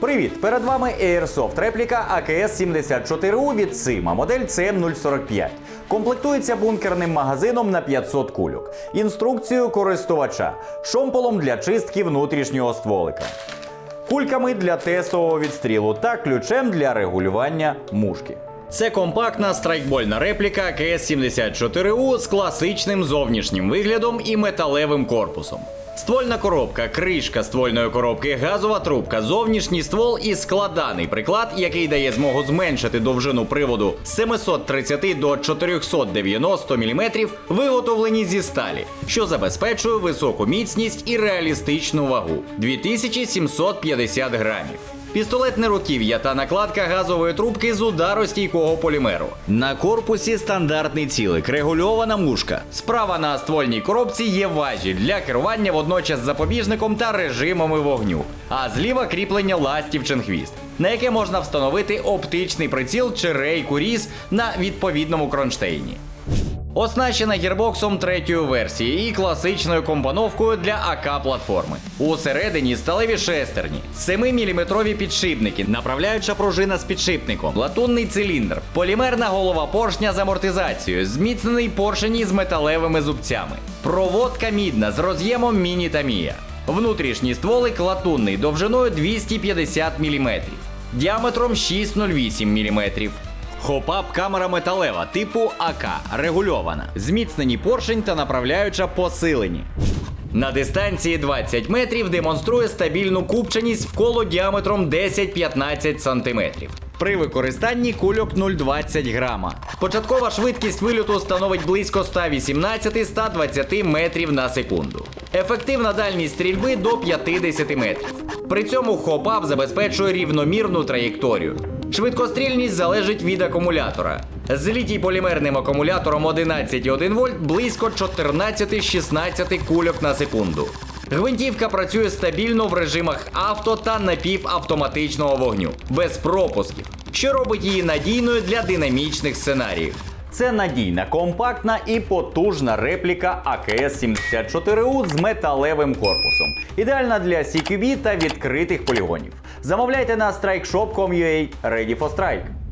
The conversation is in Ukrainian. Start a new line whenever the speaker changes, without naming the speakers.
Привіт! Перед вами Airsoft репліка АКС 74У від Сима, модель CM045. Комплектується бункерним магазином на 500 кульок, інструкцією користувача, шомполом для чистки внутрішнього стволика, кульками для тестового відстрілу та ключем для регулювання мушки. Це компактна страйкбольна репліка АКС-74У з класичним зовнішнім виглядом і металевим корпусом. Ствольна коробка, кришка ствольної коробки, газова трубка, зовнішній ствол і складаний приклад, який дає змогу зменшити довжину приводу з 730 до 490 мм, виготовлені зі сталі, що забезпечує високу міцність і реалістичну вагу 2750 грамів. Пістолетне руків'я та накладка газової трубки з ударостійкого полімеру. На корпусі стандартний цілик, регульована мушка. Справа на ствольній коробці є важіль для керування водночас запобіжником та режимами вогню. А зліва кріплення ластівчин хвіст, на яке можна встановити оптичний приціл чи рейку різ на відповідному кронштейні. Оснащена гірбоксом третьої версії і класичною компоновкою для АК платформи. Усередині сталеві шестерні, 7-мм підшипники, направляюча пружина з підшипником, латунний циліндр, полімерна голова поршня з амортизацією, зміцнений поршень із металевими зубцями, проводка мідна з роз'ємом міні та мія. Внутрішній стволик латунний довжиною 250 мм, діаметром 6,08 мм. Хопап камера металева типу АК регульована. Зміцнені поршень та направляюча посилені. На дистанції 20 метрів демонструє стабільну купченість в коло діаметром 10-15 см. При використанні кульок 0,20 грама. Початкова швидкість вильоту становить близько 118-120 метрів на секунду. Ефективна дальність стрільби до 50 метрів. При цьому хопап забезпечує рівномірну траєкторію. Швидкострільність залежить від акумулятора. З літій полімерним акумулятором 11,1 вольт близько 14-16 кульок на секунду. Гвинтівка працює стабільно в режимах авто та напівавтоматичного вогню, без пропусків, що робить її надійною для динамічних сценаріїв. Це надійна, компактна і потужна репліка АКС-74У з металевим корпусом. Ідеальна для CQB та відкритих полігонів. Замовляйте на strikeshop.com.ua Ready for Strike.